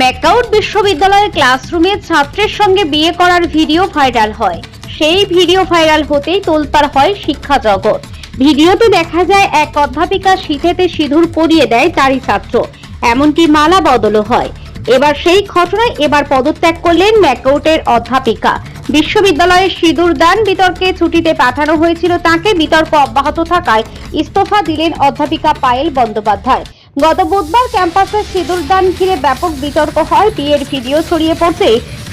ম্যাকাউট বিশ্ববিদ্যালয়ের ক্লাসরুমে ছাত্রের সঙ্গে বিয়ে করার ভিডিও ভাইরাল হয়। সেই ভিডিও ভাইরাল হতেই তোলপাড় হয় শিক্ষা জগৎ। ভিডিওতে দেখা যায়, এক অধ্যাপিকা শীতেতে সিঁদুর পরিয়ে দেয় তারই ছাত্র। এমনকি মালা বদলও হয়। এবার সেই ঘটনায় এবার পদত্যাগ করলেন ম্যাকাউটের অধ্যাপিকা। বিশ্ববিদ্যালয়ের সিঁদুর দান বিতর্কে ছুটিতে পাঠানো হয়েছিল তাকে। বিতর্ক অব্যাহত থাকায় ইস্তফা দিলেন অধ্যাপিকা পায়েল বন্দ্যোপাধ্যায়। গত বুধবার ক্যাম্পাসে সিঁদুরদান ঘিরে ব্যাপক বিতর্ক হয়, বিয়ের ভিডিও ছড়িয়ে পড়তে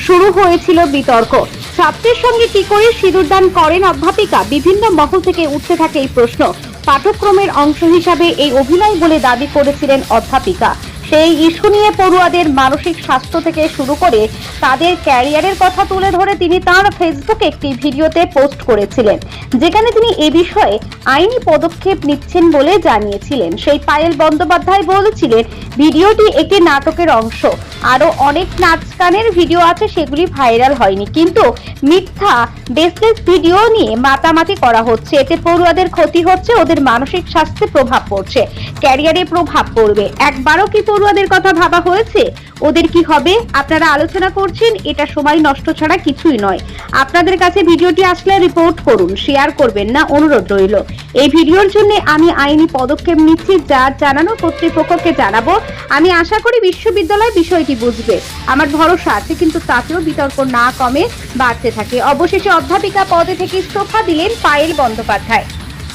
শুরু হয়েছিল বিতর্ক। ছাত্রের সঙ্গে কি করে সিঁদুরদান করেন অধ্যাপিকা? বিভিন্ন মহল থেকে উঠতে থাকে এই প্রশ্ন। পাঠক্রমের অংশ হিসাবে এই অভিনয় বলে দাবি করেছিলেন অধ্যাপিকা। সেই ইস্যু নিয়ে পড়ুয়াদের মানসিক স্বাস্থ্য থেকে শুরু করে তাদের ক্যারিয়ারের কথা তুলে ধরে তিনি তার ফেসবুকে একটি ভিডিওতে পোস্ট করেছিলেন, যেখানে তিনি এ বিষয়ে আইনি পদক্ষেপ নিচ্ছেন বলে জানিয়েছিলেন। সেই পায়েল বন্দ্যোপাধ্যায় বলেছিলেন, ভিডিওটি একটি নাটকের অংশ। আরও অনেক নাচ গানের ভিডিও আছে, সেগুলি ভাইরাল হয়নি। কিন্তু মিথ্যা, বেসলেস ভিডিও নিয়ে মাতামাতি করা হচ্ছে। এতে পড়ুয়াদের ক্ষতি হচ্ছে, ওদের মানসিক স্বাস্থ্যে প্রভাব পড়ছে, ক্যারিয়ারে প্রভাব পড়বে। একবারও কি পড়ুয়াদের কথা ভাবা হয়েছে? ওদের কি হবে? আপনারা আলোচনা করছেন, এটা সময় নষ্ট ছাড়া কিছুই নয়। আপনাদের কাছে ভিডিওটি আসলে রিপোর্ট করুন শেয়ার করবেন না, অনুরোধ রইল। এই ভিডিওর জন্য আমি আইনি পদক্ষেপ নিচ্ছি, যা জানানো কর্তৃপক্ষকে জানাব। আমি আশা করি বিশ্ববিদ্যালয় বিষয়টি বুঝবে। আমার ভরসা আছে, কিন্তু তাতেও বিতর্ক না কমে, বাড়তে থাকে। অবশেষে অধ্যাপিকা পদে থেকে ইস্তফা দিলেন পায়েল বন্দ্যোপাধ্যায়।